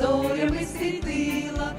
зорями світила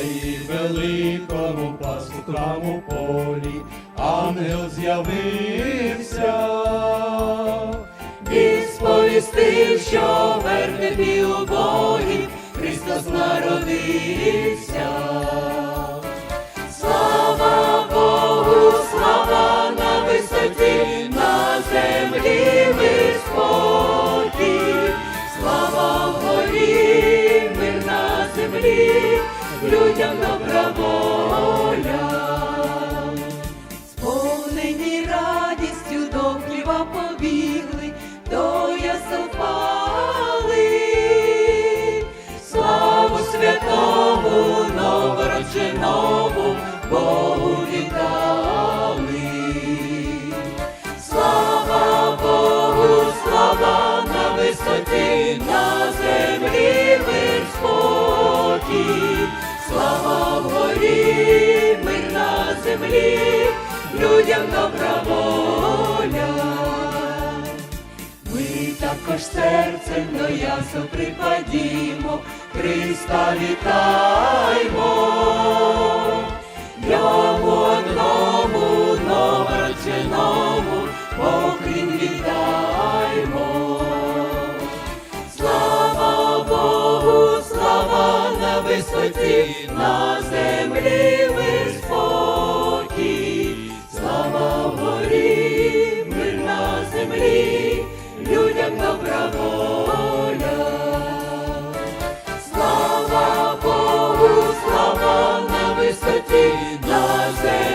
Сяї великому пастухам у полі, ангел з'явився. І сповістив, що вертепі убогі Христос народився. Добра воля. Сповнені радістю до хліва побігли, до ясел пали. Славу святому, новородженому, Богу віддали. Слава Богу, слава на висоті, землі, людям добра воля. Ми також серцем до ясу припадімо, Христа вітаймо, йому одному новородженому поклін віддаймо. Слава Богу, слава на висоті, на does it.